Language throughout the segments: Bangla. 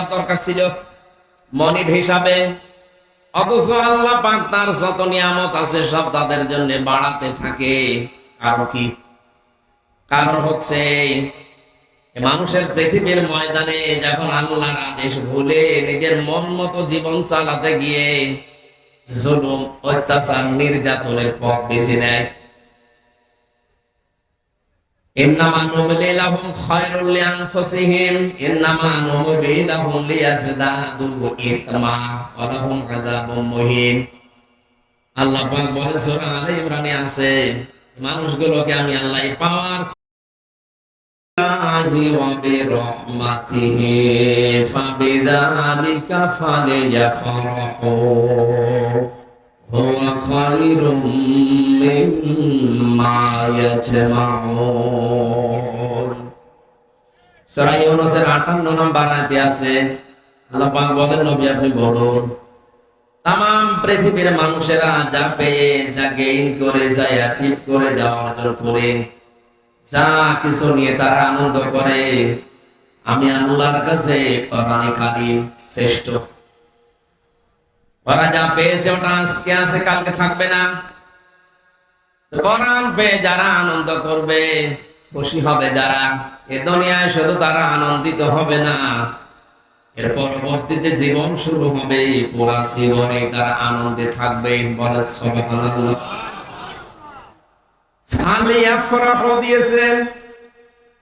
দরকার ছিল। মনির হিসাবে। অথচ আল্লাহ পাক তার যত নিয়ামত আছে সব তাদের জন্য বাড়াতে থাকে। কারণ কি? কারণ হচ্ছে মানুষের পৃথিবীর ময়দানে যখন আল্লাহর আদেশ ভুলে নিজের মন মতো জীবন চালাতে গিয়ে জুলুম, অত্যাচার, নির্যাতনের পথ বেছে নেয় إنما نملي لهم خير لأنفسهم إنما نملي لهم ليزدادوا إثما ولهم عذاب مهين আল্লাহ পাক বলে সূরা আলে ইমরানে আছে মানুষগুলোকে আমি আল্লাহ পাওয়ার আল্লাহি ওয়া বিরহমাতিহি ফাবিযালিকা ফালিয়াফরাহু ইয়াজমাউন সূরা ইউনূসের 58 নম্বর আয়াতে আছে, আল্লাহ পাক বলেন, নবী, আপনি বলুন তাম পৃথিবীর মানুষেরা যা পেয়ে, যা গেইন করে, যা অ্যাসিভ করে, যা অর্জন করে, যা কিছু নিয়ে তারা আনন্দ করে, আমি আল্লাহর কাছে কোরআনে শ্রেষ্ঠ ওরা যা পেয়েছে ওটা আজকে আছে, কালকে থাকবে না। কোরআন পেয়ে যারা আনন্দ করবে, খুশি হবে যারা। এ দুনিয়ায় শুধু তারা আনন্দিত হবে না। এর পরবর্তীতে জীবন শুরু হবে পুরা জীবনে তারা আনন্দে থাকবে বলে আফরাহু দিয়েছেন ফাবিদালিকা ফালে আফরাহু এ কোরআনের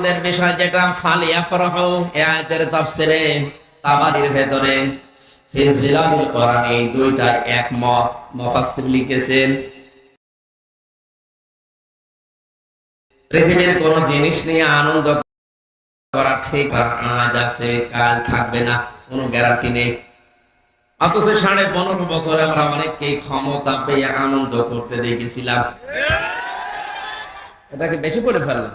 আনন্দের বিষয় যেটা ফালিয়া ফরহ এ তাফসিরে তাবারির ভেতরে দুইটার মুফাসসির লিখেছেন। পৃথিবীর কোন জিনিস নিয়ে আনন্দ করা ঠিক আজ আছে, কাল থাকবে না, কোনো গ্যারান্টি নেই। অথচ সাড়ে পনেরো বছরে আমরা অনেককেই ক্ষমতা পেয়ে আনন্দ করতে দেখেছিলাম। এটাকে বেশি করে ফেললাম।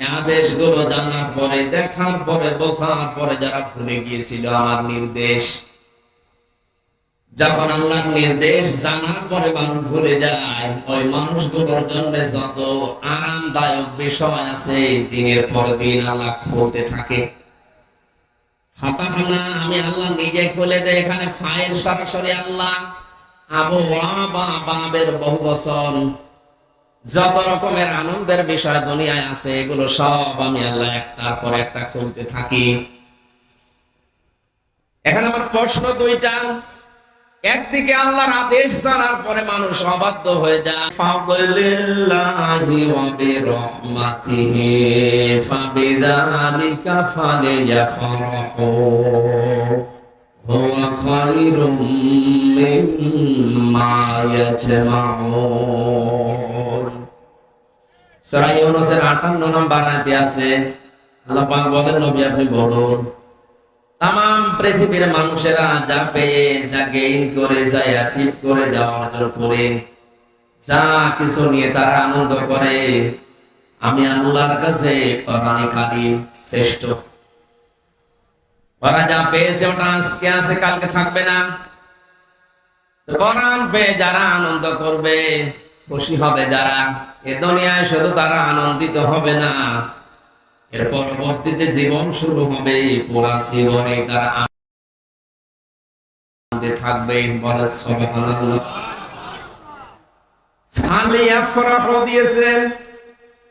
আদেশগুলো জানার পরে, দেখার পরে বসার পরে যারা ভুলে গিয়েছিল আমার নির্দেশ। যখন আল্লাহর নির্দেশ জানার পরে মানুষ ভুলে যায়, ওই মানুষগুলোর জন্য যত আরামদায়ক বিষয় আছে, দিনের পর দিন আল্লাহ খুলতে থাকে। ফাতাহানা আমি আল্লাহ নিজে খুলে দেয় এখানে ফাইল সরাসরি আল্লাহ। আবু ওয়াবা, বাবের বহু বচন। যত রকমের আনন্দের বিষয় দুনিয়ায় আছে, এগুলো সব আমি আল্লাহ একটার পর একটা খুলতে থাকি। এখানে আমার প্রশ্ন দুইটা, একদিকে আল্লাহর আদেশ জানার পরে মানুষ অবাধ্য হয়ে যায় ফাবলিল্লাহি ওয়া বিরহমাতিহি ফাবিযালিকা ফালিয়াফরাহু। ইয়াজমাউন সূরা ইউনূসের 58 নম্বর আয়াতে আছে, আল্লাহ বলেন, নবী, আপনি বলুন তাম পৃথিবীর মানুষেরা যা পেয়ে যা গেইন করে যা অ্যাসিভ করে যা অর্জন করে, যা কিছু নিয়ে তারা আনন্দ করে। আমি আল্লাহর কাছে কোরআনে কারিম শ্রেষ্ঠ ওরা যা পেয়েছে ওটা আজকে আছে কালকে থাকবে না। কোরআন পেয়ে যারা আনন্দ করবে, খুশি হবে যারা। এ দুনিয়ায় শুধু তারা আনন্দিত হবে না। এর পরবর্তীতে জীবন শুরু হবে, পুরা জীবনে তারা আনন্দে থাকবে, বলে সুবহানাল্লাহ। ফালিয়াফরাহু দিয়েছেন ফাবিদালিকা ফালিয়াফরাহু এ কোরআনের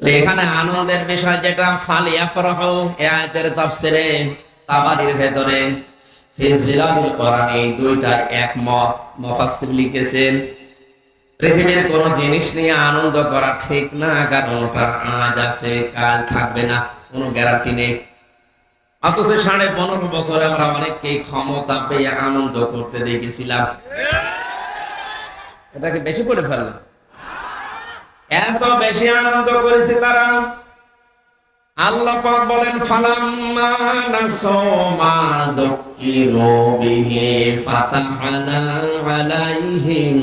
এখানে আনন্দের বিষয় যেটা ফালিয়া ফরহ এ আয়াতের তাফসিরে তাবারির ভেতরে ফিজিলাতুল কোরআন এই দুইটা একমত মুফাসসির লিখেছেন। পৃথিবীর কোন জিনিস নিয়ে আনন্দ করা ঠিক না, কারণ ওটা আজ আছে, কাল থাকবে না, কোনো গ্যারান্টি নেই। অথচ সাড়ে পনেরো বছরে আমরা অনেককেই ক্ষমতা পেয়ে আনন্দ করতে দেখেছিলাম। এটাকে বেশি করে ফেললাম। এত বেশি আনন্দ করেছে তারা। আল্লাহ পাক বলেন, ফালাম্মা নাসমা দুকিরু বিহি ফাতাহনা আলাইহিম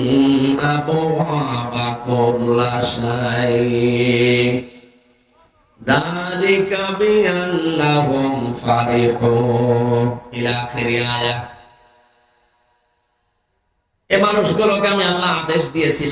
আবওয়াবা কুল্লা ফারিহুন। ইলা আখিরি আয়াত এ মানুষগুলোকে আমি আল্লাহ আদেশ দিয়েছিলাম।